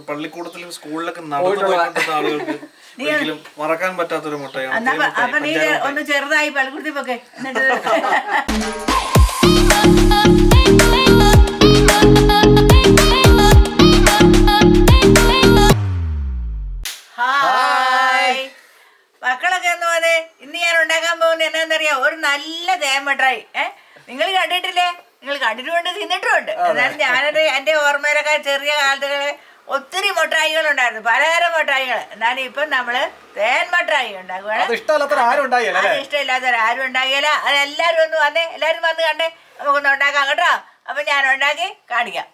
പള്ളിക്കൂടത്തിലും സ്കൂളിലൊക്കെ നടന്നു പോയിട്ടുള്ള ആളുകൾക്ക് ഒരിക്കലും മറക്കാൻ പറ്റാത്തൊരു മുട്ടയാണ് അപ്പൊ നീ. ഒന്ന് ചെറുതായി പള്ളിക്കൂടത്തിൽ പൊക്കെ എന്നിട്ട് ഉണ്ടായിരുന്നു. പലതരം മിഠായികൾ. എന്നാലും ഇപ്പം നമ്മൾ തേൻ മിഠായി ഉണ്ടാക്കുകയാണ് അത് ഇഷ്ടമല്ലാത്ത ആരും ഉണ്ടായില്ല അത് ഇഷ്ടമില്ലാത്തവർ ആരും ഉണ്ടാകില്ല അത് എല്ലാവരും ഒന്ന് വന്നേ. എല്ലാവരും വന്ന് കണ്ടേ. നമുക്കൊന്ന് ഉണ്ടാക്കാം കേട്ടോ. അപ്പൊ ഞാൻ ഉണ്ടാക്കി കാണിക്കാം.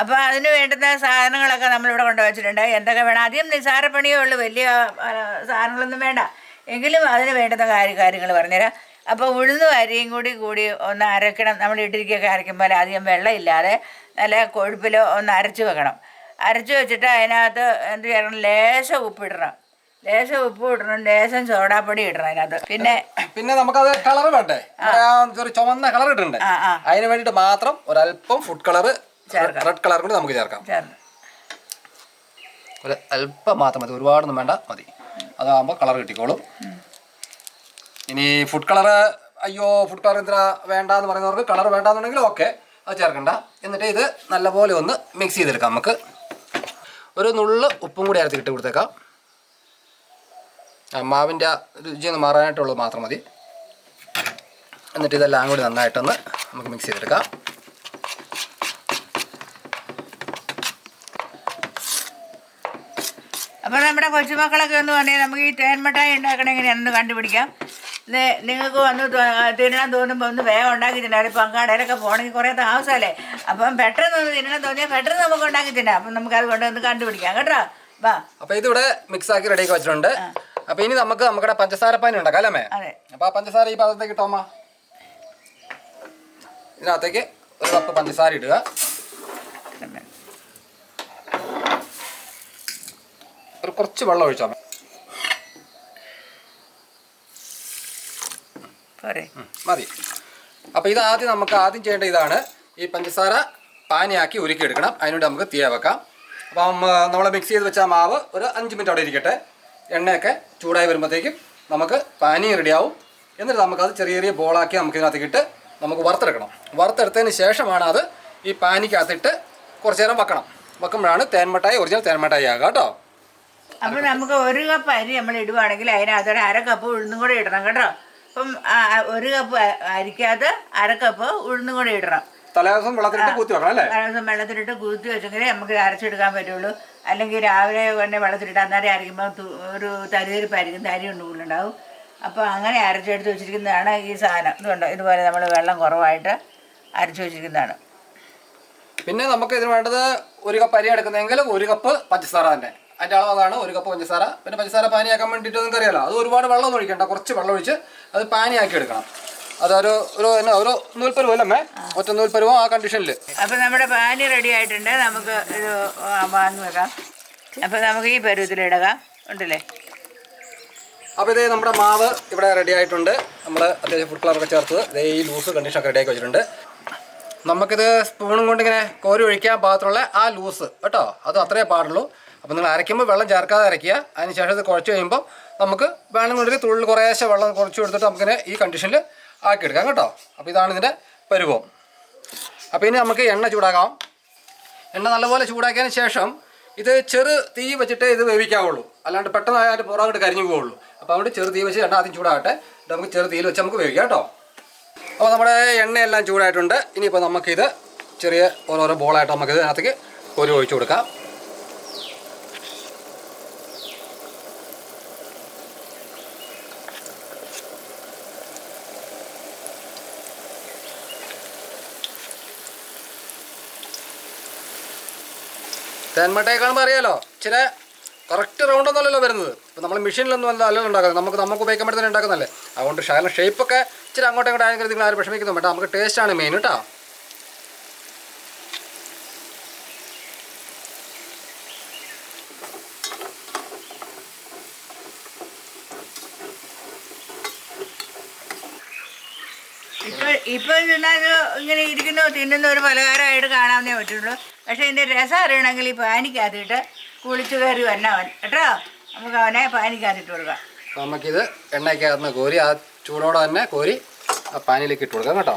അപ്പോൾ അപ്പൊ അതിന് വേണ്ടുന്ന സാധനങ്ങളൊക്കെ നമ്മളിവിടെ കൊണ്ടുവച്ചിട്ടുണ്ട്. എന്തൊക്കെ വേണം? ആദ്യം നിസ്സാരപ്പണിയേ ഉള്ളൂ. വലിയ സാധനങ്ങളൊന്നും വേണ്ട. എങ്കിലും അതിന് വേണ്ടുന്ന കാര്യ കാര്യങ്ങൾ പറഞ്ഞുതരാം. അപ്പോൾ ഉഴുന്നും അരിയും കൂടി കൂടി ഒന്ന് അരക്കണം. നമ്മൾ ഇട്ടിരിക്കൊക്കെ അരയ്ക്കുമ്പോൾ അധികം വെള്ളമില്ലാതെ നല്ല കൊഴുപ്പിലോ ഒന്ന് അരച്ച് വെക്കണം. അരച്ച് വെച്ചിട്ട് അതിനകത്ത് എന്ത് ചെയ്യണം? ലേശം ഉപ്പിടണം. ലേശം ഉപ്പ് ഇടണം ലേശം സോഡാപ്പൊടി ഇടണം അതിനകത്ത്. പിന്നെ പിന്നെ നമുക്കത് കളർ വേണ്ടേ? ഒരു ചുവന്ന കളർ ഇട്ടുണ്ട് അതിന് വേണ്ടിയിട്ട് മാത്രം ഒരല്പം ഫുഡ് കളർ റെഡ് കളർ കൂടി നമുക്ക് ചേർക്കാം. ഒരു അല്പം മാത്രം മതി. ഒരുപാടൊന്നും വേണ്ട. മതി. അതാകുമ്പോൾ കളർ കിട്ടിക്കോളും. ഇനി ഫുഡ് കളർ അയ്യോ ഫുഡ് കളർ എന്തിനാ വേണ്ട എന്ന് പറയുന്നവർക്ക് കളർ വേണ്ടാന്നുണ്ടെങ്കിൽ ഓക്കെ അത് ചേർക്കണ്ട. എന്നിട്ട് ഇത് നല്ലപോലെ ഒന്ന് മിക്സ് ചെയ്തെടുക്കാം നമുക്ക്. ഒരു നുള്ള് ഉപ്പും കൂടി അരത്തി ഇട്ട് കൊടുത്തേക്കാം. മാവിന്റെ രുചി ഒന്ന് മാറാനായിട്ടുള്ളത് മാത്രം മതി. എന്നിട്ട് ഇതെല്ലാം കൂടി നന്നായിട്ടൊന്ന് നമുക്ക് മിക്സ് ചെയ്തെടുക്കാം. അപ്പോൾ നമ്മുടെ കൊച്ചുമക്കളൊക്കെ ഒന്ന് പറഞ്ഞാൽ നമുക്ക് ഈ തേൻമിഠായി ഉണ്ടാക്കണമെങ്കിൽ എന്ന് കണ്ടുപിടിക്കാം. നിങ്ങൾക്ക് വന്ന് തിന്നാൻ തോന്നുമ്പോൾ ഒന്ന് വേഗം ഉണ്ടാക്കി തിന്നാം. ഇപ്പം കടയിലൊക്കെ പോകണമെങ്കിൽ കുറേ താമസമല്ലേ? അപ്പം പെട്ടെന്ന് ഒന്ന് തിന്നണം തോന്നിയാൽ പെട്ടെന്ന് നമുക്ക് ഉണ്ടാക്കി തിന്നാം. അപ്പം നമുക്ക് അത് കൊണ്ടൊന്ന് കണ്ടുപിടിക്കാം. കേട്ടോ? വാ. അപ്പം ഇതിവിടെ മിക്സ് ആക്കി റെഡിയാക്കി വെച്ചിട്ടുണ്ട് അപ്പം ഇനി നമുക്ക് നമ്മുടെ പഞ്ചസാര പാനി ഉണ്ടാക്കാം അല്ലേ? അതെ. അപ്പം ആ പഞ്ചസാര ഈ പാത്രത്തേക്ക് ഇട്ടോമ്മ ഇതിനകത്തേക്ക് ഒരു കപ്പ് പഞ്ചസാര ഇടുക. ഒരു കുറച്ച് വെള്ളം ഒഴിച്ചോ പോരെ മതി. അപ്പൊ ഇത് ആദ്യം നമുക്ക് ആദ്യം ചെയ്യേണ്ട ഇതാണ് ഈ പഞ്ചസാര പാനിയാക്കി ഉരുക്കി എടുക്കണം അതിനുവേണ്ടി നമുക്ക് തീയ വെക്കാം. അപ്പം നമ്മൾ മിക്സ് ചെയ്ത് വെച്ച മാവ് ഒരു അഞ്ച് മിനിറ്റ് അവിടെ ഇരിക്കട്ടെ. എണ്ണയൊക്കെ ചൂടായി വരുമ്പോഴത്തേക്കും നമുക്ക് പാനി റെഡിയാവും എന്നിട്ട് നമുക്കത് ചെറിയ ചെറിയ ബോളാക്കി നമുക്ക് ഇതിനകത്തേക്ക് ഇട്ട് നമുക്ക് വറുത്തെടുക്കണം. വറുത്തെടുത്തതിന് ശേഷമാണ് അത് ഈ പാനിക്കകത്തിട്ട് കുറച്ച് നേരം വെക്കണം. വെക്കുമ്പോഴാണ് തേൻമിഠായി ഒറിജിനൽ തേൻമിഠായി ആകുക കേട്ടോ. അപ്പോൾ നമുക്ക് ഒരു കപ്പ് അരി നമ്മൾ ഇടുവാണെങ്കിൽ അതിനകത്ത് അര കപ്പ് ഉഴുന്നും കൂടെ ഇടണം കേട്ടോ. അപ്പം ഒരു കപ്പ് അരിക്കാതെ അരക്കപ്പ് അര കപ്പ് ഉഴുന്നും കൂടെ ഇടണം. തലേദിവസം വെള്ളത്തിലിട്ട് കൂത്തി വെക്കണം അല്ലേ? തലേദിവസം വെള്ളത്തിലിട്ട് കൂത്തി വെച്ചെങ്കിലേ നമുക്ക് അരച്ചെടുക്കാൻ പറ്റുള്ളൂ. അല്ലെങ്കിൽ രാവിലെ തന്നെ വെള്ളത്തിലിട്ട് അന്നേരം അരയ്ക്കുമ്പോൾ ഒരു തരിതരിപ്പായിരിക്കും തരി ഉണ്ടുണ്ടാവും അപ്പോൾ അങ്ങനെ അരച്ചെടുത്ത് വെച്ചിരിക്കുന്നതാണ് ഈ സാധനം. ഇതുണ്ട്? ഇതുപോലെ നമ്മൾ വെള്ളം കുറവായിട്ട് അരച്ചു വെച്ചിരിക്കുന്നതാണ്. പിന്നെ നമുക്ക് ഇതിന് വേണ്ടത് ഒരു കപ്പ് അരി എടുക്കുന്നെങ്കിൽ ഒരു കപ്പ് പഞ്ചസാര തന്നെ. അതിന്റെ അളവ് അതാണ് ഒരു കപ്പ് പഞ്ചസാര. പിന്നെ പഞ്ചസാര പാനിയാക്കാൻ വേണ്ടിയിട്ട് നിങ്ങൾക്ക് അറിയാലോ അത് ഒരുപാട് വെള്ളം ഒഴിക്കണ്ട കുറച്ച് വെള്ളം ഒഴിച്ച് അത് പാനിയാക്കി എടുക്കണം. അതൊരു ഒരു എന്നാ ഒരു നൂൽപ്പരുവ് അല്ലേ ഒറ്റ നൂൽപ്പരുവ് ആ കണ്ടീഷനിൽ അപ്പോൾ നമ്മുടെ പാനി റെഡി ആയിട്ടുണ്ട്. നമുക്ക് ഇത് ആ, വാങ്ങി വെക്കാം. അപ്പോൾ നമുക്ക് ഈ പരുവത്തിലിടുക ഉണ്ടല്ലേ? അപ്പോൾ ഇതേ നമ്മുടെ മാവ് ഇവിടെ റെഡി ആയിട്ടുണ്ട്. നമ്മൾ അത്യാവശ്യം ഫുഡ് കളറൊക്കെ ചേർത്ത് ഇതേ ഈ ലൂസ് കണ്ടീഷനൊക്കെ റെഡിയാക്കി വെച്ചിട്ടുണ്ട്. നമുക്കിത് സ്പൂണും കൊണ്ട് ഇങ്ങനെ കോരി ഒഴിക്കാൻ പാകത്തിലുള്ള ആ ലൂസ് കേട്ടോ? അത് അത്രേ പാടുള്ളൂ. അപ്പോൾ നിങ്ങൾ അരയ്ക്കുമ്പോൾ വെള്ളം ചേർക്കാതെ അരയ്ക്കുക. അതിന് ശേഷം ഇത് കുഴച്ച് കഴിയുമ്പോൾ നമുക്ക് വേണമെന്നുണ്ടെങ്കിൽ തുള്ളിൽ കുറേശ്ശെ വെള്ളം കുറച്ച് കൊടുത്തിട്ട് നമുക്കിനെ ഈ കണ്ടീഷനിൽ ആക്കിയെടുക്കാം കേട്ടോ. അപ്പോൾ ഇതാണ് ഇതിന്റെ പരുവം അപ്പോൾ ഇനി നമുക്ക് എണ്ണ ചൂടാക്കാം. എണ്ണ നല്ലപോലെ ചൂടാക്കിയതിന് ശേഷം ഇത് ചെറു തീ വെച്ചിട്ട് ഇത് വേവിക്കാവുള്ളൂ. അല്ലാണ്ട് പെട്ടെന്ന് ആയിട്ട് പുറകോട്ട് കരിഞ്ഞു പോവുള്ളൂ. അപ്പോൾ അതുകൊണ്ട് ചെറു തീ വെച്ച് എണ്ണ ആദ്യം ചൂടാകട്ടെ. നമുക്ക് ചെറു തീയിൽ വെച്ച് നമുക്ക് വേവിക്കാം കേട്ടോ. അപ്പോൾ നമ്മുടെ എണ്ണയെല്ലാം ചൂടായിട്ടുണ്ട്. ഇനിയിപ്പോൾ നമുക്കിത് ചെറിയ ഓരോരോ ബോളായിട്ട് നമുക്കിത് അതിനകത്തേക്ക് ഒരു ഒഴിച്ചു കൊടുക്കാം. തേന്മട്ടയെ കാണുമ്പോൾ അറിയാലോ. ചില കറക്റ്റ് റൗണ്ട് ഒന്നുമല്ലല്ലോ വരുന്നത്. ഇപ്പോൾ നമ്മൾ മെഷീനിലൊന്നും അല്ല അല്ലല്ലോ ഉണ്ടാക്കുന്നത്. നമുക്ക് നമുക്ക് ഉപയോഗിക്കാൻ പറ്റുന്ന ഉണ്ടാക്കുന്നല്ലേ അതുകൊണ്ട് ശകലം ഷേപ്പൊക്കെ ഇച്ചിരി അങ്ങോട്ടും ഇങ്ങോട്ടും ആയെങ്കിൽ നിങ്ങൾ ആരും വിഷമിക്കുന്നു വേണ്ട നമുക്ക് ടേസ്റ്റാണ് മെയിൻ കേട്ടോ ഇപ്പൊ ഇപ്പൊ ഇങ്ങനെ ഇരിക്കുന്നു തിന്നുന്ന ഒരു പലഹാരമായിട്ട് കാണാവുന്നേ പറ്റുള്ളൂ. പക്ഷെ ഇതിന്റെ രസം അറിയണമെങ്കിൽ ഈ പാനിക്കകത്തിട്ട് കുളിച്ചു കയറി വന്നവൻ കേട്ടോ? നമുക്ക് അവനെ പാനിക്കകത്തിട്ട് കൊടുക്കാം. നമുക്കിത് എണ്ണയ്ക്കകത്ത് കോരി ആ ചൂടോടെ തന്നെ കോരി ആ പാനിലേക്ക് ഇട്ട് കൊടുക്കാം കേട്ടോ.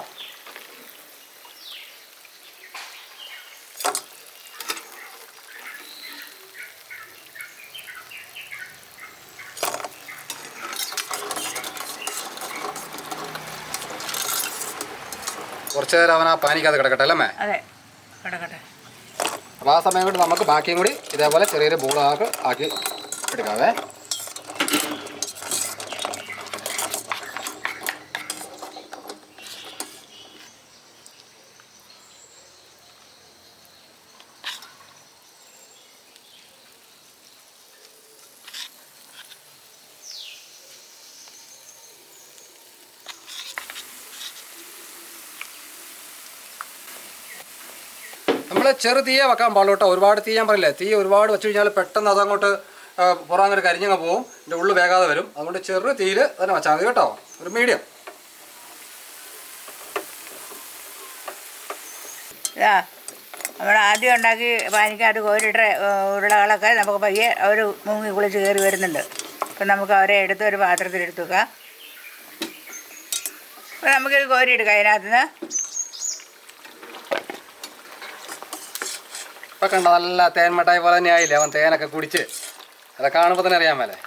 കുറച്ചു നേരം അവൻ ആ പാനിക്കകത്ത് കിടക്കട്ടെ അല്ലേ അതെ. കിടക്കട്ടെ. അപ്പോൾ ആ സമയം കൊണ്ട് നമുക്ക് ബാക്കിയും കൂടി ഇതേപോലെ ചെറിയൊരു ബോളാക്ക് ആക്കി എടുക്കാവേ. നമ്മൾ ചെറു തീയെ വെക്കാൻ പാടുള്ളൂ കേട്ടോ. ഒരുപാട് തീ ഞാൻ പറയില്ലേ തീ ഒരുപാട് വെച്ച് കഴിഞ്ഞാൽ പെട്ടെന്ന് അതങ്ങോട്ട് ആ, പുറം അങ്ങോട്ട് കരിഞ്ഞങ്ങ് പോവും. എന്റെ ഉള്ളു വേഗാതെ വരും. അതുകൊണ്ട് ചെറു തീയിൽ തന്നെ വെച്ചാൽ മതി കേട്ടോ. ഒരു മീഡിയം. ഇതാ നമ്മൾ ആദ്യം ഉണ്ടാക്കി പാനിക്കാട്ട് കോരിട്ട ഉരുളകളൊക്കെ നമുക്ക് പയ്യെ അവർ മുങ്ങി കുളിച്ച് കയറി വരുന്നുണ്ട്. അപ്പം നമുക്ക് അവരെ എടുത്ത് ഒരു പാത്രത്തിൽ എടുത്ത് വെക്കാം. അപ്പം നമുക്കിത് കോരിയെടുക്കാം. അതിനകത്ത് നിന്ന് ഇപ്പം കണ്ട നല്ല തേൻ പോലെ തന്നെ ആയില്ലേ? അവൻ തേനൊക്കെ കുടിച്ച്. അതൊക്കെ കാണുമ്പോൾ തന്നെ അറിയാൻ മേലെ.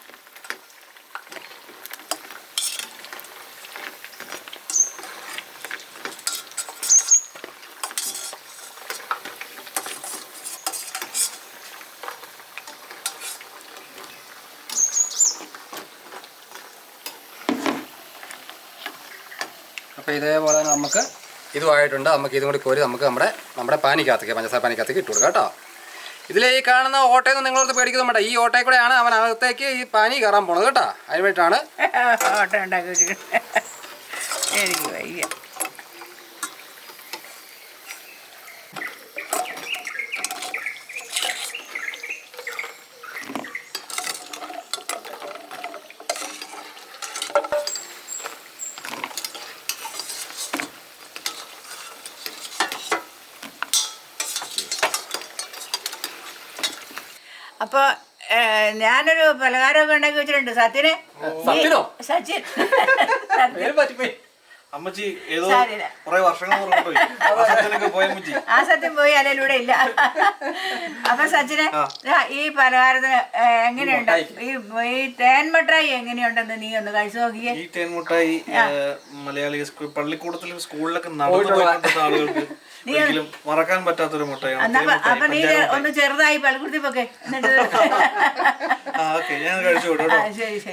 അപ്പോൾ ഇതേപോലെ നമുക്ക് ഇതുമായിട്ടുണ്ട്. നമുക്ക് ഇതും കൂടി കോരി നമുക്ക് നമ്മുടെ നമ്മുടെ പാനിക്കകത്തേക്ക് പഞ്ചസാര പാനിക്കകത്തേക്ക് ഇട്ട് കൊടുക്കാം കേട്ടോ. ഇതിൽ ഈ കാണുന്ന ഓട്ടയിൽ നിന്ന് നിങ്ങളോട് പേടിക്കുന്നു വേണ്ട ഈ ഓട്ടയിൽ കൂടെയാണ് അവൻ അകത്തേക്ക് ഈ പാനി കയറാൻ പോണത് കേട്ടോ. അതിന് വേണ്ടിയിട്ടാണ് ഉണ്ടാക്കി എനിക്ക് വയ്യ. അപ്പോൾ ഞാനൊരു പലഹാരമൊക്കെ ഉണ്ടാക്കി വെച്ചിട്ടുണ്ട്. സത്യന്? സത്യൻ അമ്മച്ചി ഏതോ. കുറെ വർഷങ്ങൾ പുറകോട്ട് പോയി. അസത്തിനൊക്കെ പോയ അമ്മച്ചി. ആ സത്യം പോയി അതിലൂടെ ഇല്ല. അപ്പൊ സച്ചിനെ. ഈ പലഹാരത്തിന് എങ്ങനെയുണ്ട്? ഈ ഈ തേൻ മിഠായി എങ്ങനെയുണ്ടെന്ന് നീ ഒന്ന് കഴിച്ചു നോക്കിയേ. ഈ തേൻ മിഠായി മലയാളി സ്കൂൾ പള്ളിക്കൂടത്തിലും സ്കൂളിലൊക്കെ നടന്നു പോയിട്ടുള്ള ആളുകൾക്ക്. ഒരിക്കലും മറക്കാൻ പറ്റാത്തൊരു മുട്ടയാണ് അപ്പൊ നീ ഒന്ന് ചെറുതായി പള്ളിക്കൂടത്തിൽ പൊക്കെ. എന്നിട്ട് ഓക്കെ ഞാൻ കഴിച്ചു വിടും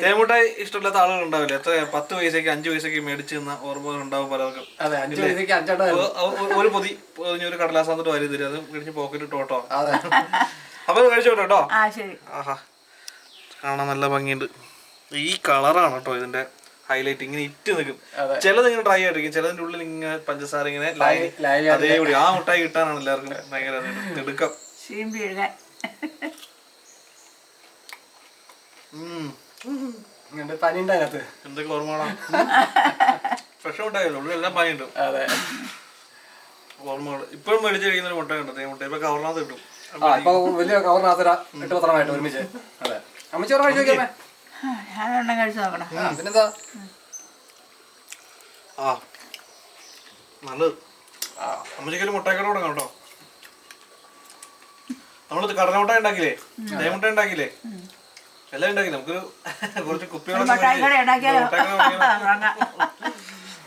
തേമുട്ടായി ഇഷ്ടമില്ലാത്ത ആളുകൾ ഉണ്ടാവില്ല എത്ര പത്ത് പൈസക്ക് അഞ്ച് പൈസക്ക് മേടിച്ച് നിന്ന ഓർമ്മകൾ ഉണ്ടാവും പലർക്കും ഒരു പൊതി ഒരു ഒരു കടലാസാന്നിട്ട് വരി തരും. അത് കഴിച്ച് പോക്കറ്റ് ഇട്ടോട്ടോ അപ്പൊ കഴിച്ചു വിട്ടോ ആഹാ. കാണാൻ നല്ല ഭംഗിയുണ്ട്. ഈ കളറാണ് കേട്ടോ ഇതിന്റെ ഹൈലൈറ്റ് ഇങ്ങനെ ഇറ്റ് നിൽക്കും. ചിലത് ഇങ്ങനെ ഡ്രൈ ആയിട്ടിരിക്കും. ചിലതിന്റെ ഉള്ളിൽ ഇങ്ങനെ പഞ്ചസാര ഇങ്ങനെ അതേപടി. ആ മുട്ടായി കിട്ടാനാണ് എല്ലാവർക്കും ഭയങ്കര തിടുക്കം. ഉം. പനി ഉണ്ട് അതിനകത്ത്. എന്തൊക്കെ ഓർമ്മകളാണ് ഫ്രഷ് മുട്ടായല്ലോ ഉള്ളിൽ എല്ലാം ഉണ്ട്. അതെ. ഓർമ്മകൾ ഇപ്പോഴും മേടിച്ച് കഴിക്കുന്ന മുട്ട കണ്ടത് മുട്ട. ഇപ്പൊ കവറിനകത്ത് കിട്ടും. ആ ഇപ്പൊ വലിയ കവറിനകത്ത് എട്ട് പത്രമായിട്ട് ഒരുമിച്ച്. അതെ. അമ്മച്ചി ഓർമ്മ കഴിച്ചു നോക്കിയമ്മേ ഞാനൊന്നും കഴിച്ചു നോക്കണം ആ പിന്നെന്താ? ആ നല്ലത്. അമ്മച്ചിക്കൊരു മുട്ടയൊക്കെ തുടങ്ങാം കേട്ടോ. നമ്മളിത് കടല മുട്ട ഉണ്ടാക്കില്ലേ? തേമുട്ട ഉണ്ടാക്കില്ലേ? എല്ലാം ഉണ്ടാക്കി. നമുക്കൊരു കുറച്ച് കുപ്പികളൊക്കെ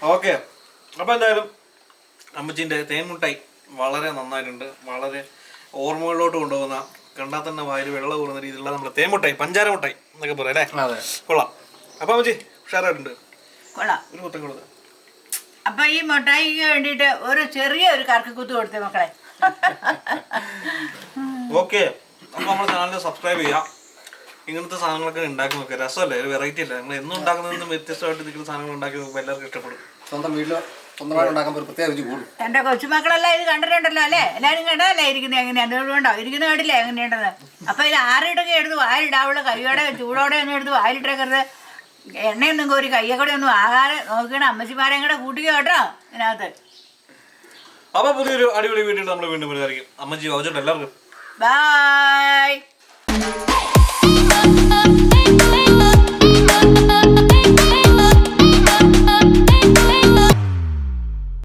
ഓക്കെ. അപ്പൊ എന്തായാലും അമ്മച്ചിന്റെ തേൻമുട്ടായി വളരെ നന്നായിട്ടുണ്ട്. വളരെ ഓർമ്മകളിലോട്ട് കൊണ്ടുപോകുന്ന കണ്ടാൽ തന്നെ വായിൽ വെള്ളം കൂറുന്ന രീതിയിലുള്ള നമ്മുടെ തേൻമുട്ടായി പഞ്ചാര മുട്ടായി എന്നൊക്കെ പറയാം അല്ലേ? അതെ. കൊള്ളാം. അപ്പൊ അമ്മച്ചി ഉഷാറായിട്ടുണ്ട്. കൊള്ളാം. ഒരു മുത്തം അപ്പൊ ഈ മുട്ടായിക്ക് വേണ്ടിയിട്ട് ഒരു ചെറിയ ഒരു കറക്കക്കുത്ത് കൊടുത്തേ മക്കളെ. ഓക്കെ. അപ്പൊ നമ്മുടെ ചാനൽ സബ്സ്ക്രൈബ് ചെയ്യാം. ഇങ്ങനത്തെ സാധനങ്ങളൊക്കെ ഉണ്ടാക്കി നോക്കുക രസമല്ലേ? ഒരു വെറൈറ്റി അല്ല? നിങ്ങൾ എന്നും ഉണ്ടാക്കുന്നതിൽ നിന്ന് വ്യത്യസ്തമായിട്ട് നിൽക്കുന്ന സാധനങ്ങൾ ഉണ്ടാക്കി നോക്കുമ്പോൾ എല്ലാവർക്കും ഇഷ്ടപ്പെടും. സ്വന്തം വീട്ടിലോ സ്വന്തമായി ഉണ്ടാക്കുമ്പോൾ ഒരു പ്രത്യേക രുചി കൂടും. എന്റെ കൊച്ചുമക്കളെല്ലാം ഇത് കണ്ടിട്ടുണ്ടല്ലോ അല്ലേ? എല്ലാരും കണ്ടതല്ലേ ഇരിക്കുന്നത് എങ്ങനെയാ? അതുകൊണ്ടോ ഇരിക്കുന്ന കണ്ടില്ലേ എങ്ങനെയുണ്ടെന്ന്? അപ്പൊ ഇത് ആറിടൊക്കെ എടുത്ത് വായിലിടാവുള്ളൂ. കൈയോടെ ചൂടോടെ ഒന്നും എടുത്ത് വായിലിട്ടേക്കരുത്. എണ്ണയൊന്നും കോരി കയ്യെ കൂടെ ഒന്നും ആകാതെ നോക്കണം. അമ്മച്ചിമാരെയും കൂടെ കൂട്ടിക്കോ കേട്ടോ ഇതിനകത്ത്. അപ്പൊ പുതിയൊരു അടിപൊളി വീട്ടിൽ നമ്മൾ വീണ്ടും അമ്മച്ചി അമ്മജി വൗജുണ്ട് എല്ലാവർക്കും. ബായ്